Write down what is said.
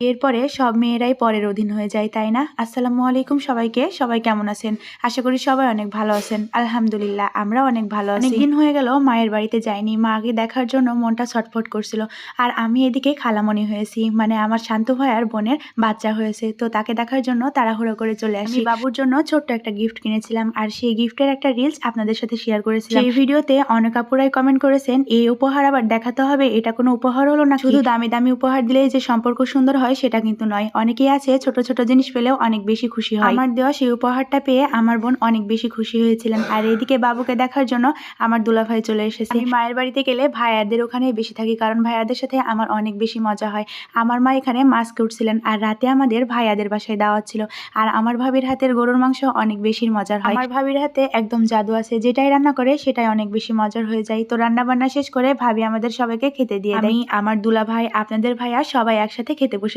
এরপরে সব মেয়েরাই পরের অধীন হয়ে যায়, তাই না? আসসালামু আলাইকুম সবাইকে। সবাই কেমন আছেন? আশা করি সবাই অনেক ভালো আছেন। আলহামদুলিল্লাহ আমরা অনেক ভালো আছি। দিন হয়ে গেল, মায়ের বাড়িতে যাইনি। মাকে দেখার জন্য মনটা ছটফট করছিল। আর আমি এদিকে খালামণি হয়েছি। মানে আমার শান্ত ভাইয়ার বোনের বাচ্চা হয়েছে। তো তাকে দেখার জন্য তাড়াহুড়ো করে চলে আসি। বাবুর জন্য ছোট্ট একটা গিফট কিনেছিলাম। আর সেই গিফটের একটা রিলস আপনাদের সাথে শেয়ার করেছিলাম। এই ভিডিওতে অনেক আপুরাই কমেন্ট করেছেন, এই উপহার আবার দেখাতে হবে? এটা কোনো উপহার হলো না শুধু দামি দামি উপহার দিলেই যে সম্পর্ক সুন্দর হয় সেটা কিন্তু নয়। অনেকেই আছে ছোট ছোট জিনিস পেলেও অনেক বেশি খুশি হয়। আমার দেওয়া সেই উপহারটা পেয়ে আমার বোন অনেক বেশি খুশি হয়েছিলেন। আর এইদিকে বাবুকে দেখার জন্য আমার দুলাভাই চলে এসেছে। আমি মায়ের বাড়িতে গেলে ভাইয়াদের ওখানে বেশি থাকি কারণ ভাইয়াদের সাথে আমার অনেক বেশি মজা হয়। আমার মা এখানে মাছ উঠছিলেন আর রাতে আমাদের ভাইয়াদের বাসায় দাওয়াত ছিল। আর আমার ভাবির হাতের গরুর মাংস অনেক বেশি মজার হয়। আমার ভাবির হাতে একদম জাদু আছে। যেটাই রান্না করে সেটাই অনেক বেশি মজার হয়ে যায়। তো রান্না বান্না শেষ করে ভাবি আমাদের সবাইকে খেতে দিয়ে দেয়। আমি আমার দুলা ভাই আপনাদের ভাইয়া সবাই একসাথে খেতে বসে